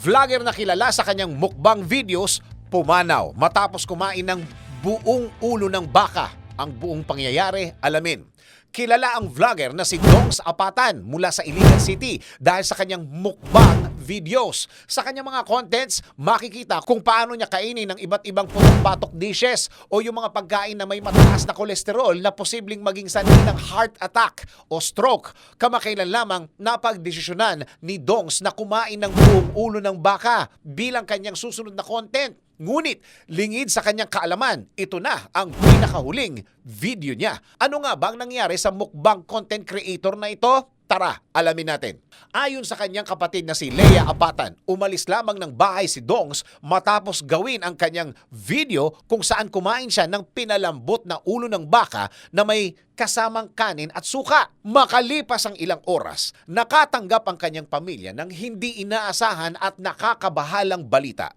Vlogger na kilala sa kanyang mukbang videos, pumanaw matapos kumain ng buong ulo ng baka. Ang buong pangyayari, alamin. Kilala ang vlogger na si Dongs Apatan mula sa Iligan City dahil sa kanyang mukbang videos. Sa kanyang mga contents, makikita kung paano niya kainin ng iba't ibang putok-patok dishes o yung mga pagkain na may mataas na kolesterol na posibleng maging sanhi ng heart attack o stroke. Kamakailan lamang napagdesisyonan ni Dongs na kumain ng buong ulo ng baka bilang kanyang susunod na content. Ngunit, lingid sa kanyang kaalaman, ito na ang pinakahuling video niya. Ano nga bang nangyari sa mukbang content creator na ito? Tara, alamin natin. Ayon sa kanyang kapatid na si Leia Apatan, umalis lamang ng bahay si Dongs matapos gawin ang kanyang video kung saan kumain siya ng pinalambot na ulo ng baka na may kasamang kanin at suka. Makalipas ang ilang oras, nakatanggap ang kanyang pamilya ng hindi inaasahan at nakakabahalang balita.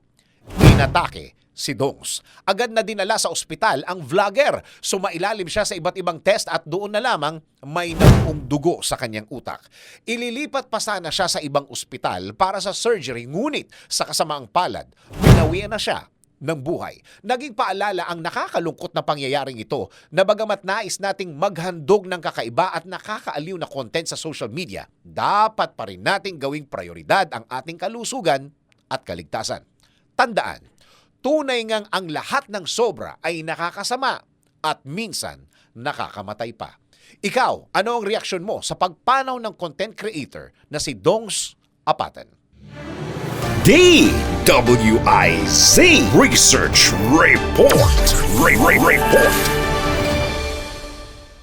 Inatake si Dongs. Agad na dinala sa ospital ang vlogger. Sumailalim siya sa iba't ibang test at doon na lamang may nabuong dugo sa kanyang utak. Ililipat pa sana siya sa ibang ospital para sa surgery ngunit sa kasamaang palad, binawian na siya ng buhay. Naging paalala ang nakakalungkot na pangyayaring ito na bagamat nais nating maghandog ng kakaiba at nakakaaliw na content sa social media, dapat pa rin nating gawing prioridad ang ating kalusugan at kaligtasan. Tandaan, tunay ngang ang lahat ng sobra ay nakakasama at minsan nakakamatay pa. Ikaw, ano ang reaksyon mo sa pagpanaw ng content creator na si Dongs Apatan? DWIZ Research Report. Re- Re- Report.